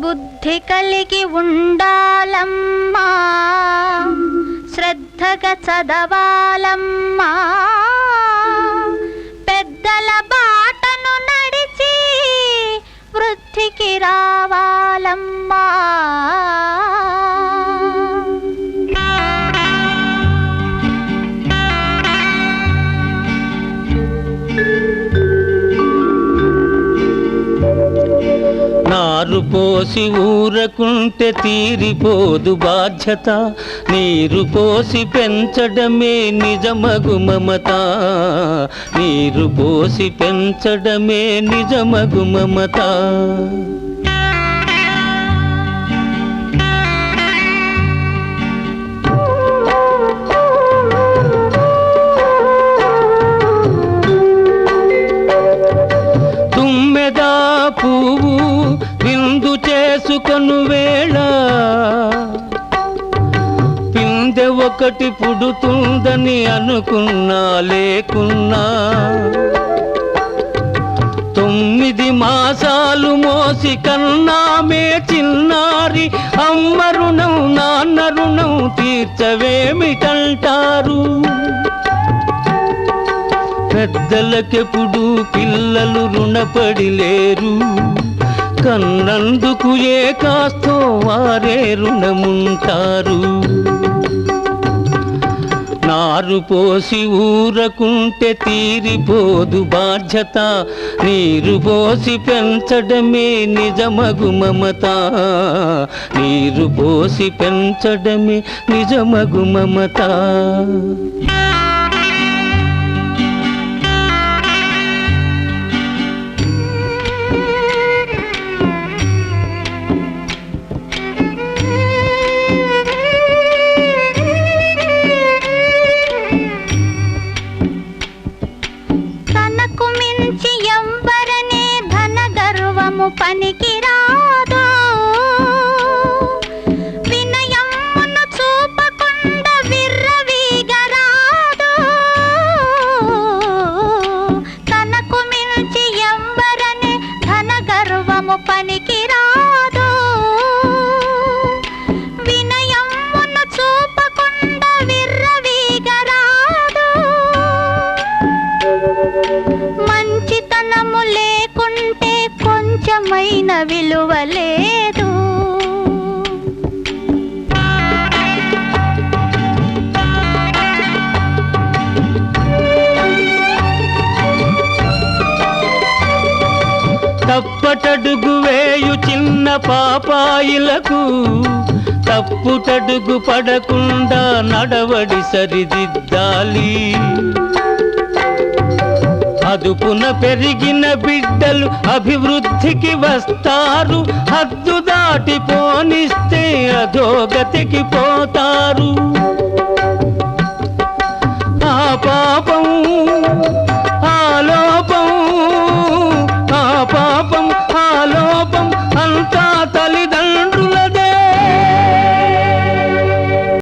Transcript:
బుద్ధి కలిగి ఉండాలమ్మా. శ్రద్ధగా చదవాలమ్మా. పెద్దల బాటను నడిచి వృద్ధికి రావాలమ్మా. నారు పోసి ఊరకుంటే తీరిపోదు బాధ్యత. నీరు పోసి పెంచడమే నిజమగు మమత. నీరు పోసి పెంచడమే నిజమగు మమత. చేసుకొను వేళ. పిందె ఒకటి పుడుతుందని అనుకున్నా లేకున్నా. తొమ్మిది మాసాలు మోసి కన్నామే చిన్నారి. అమ్మ రుణం నాన్న రుణం తీర్చవేమిటంటారు పెద్దలకెప్పుడు పిల్లలు రుణపడి లేరు. కన్నందుకు ఏ కాస్తో వారే రుణముంటారు? నారు పోసి ఊరకుంటే తీరిపోదు బాధ్యత. నీరు పోసి పెంచడమే నిజమగు మమత. నీరు పోసి పెంచడమే నిజమగు మమత. పనికి రాదు విలువ లేదు తప్పటడుగు వేయు చిన్న పాపాయిలకు తప్పుటడుగు పడకుండా నడవడి సరిదిద్దాలి. అదుపున పెరిగిన బిడ్డలు అభివృద్ధికి వస్తారు. హద్దు దాటిపోనిస్తే అధోగతికి పోతారు. ఆ పాపం ఆ లోపం ఆ పాపం ఆ లోపం అంతా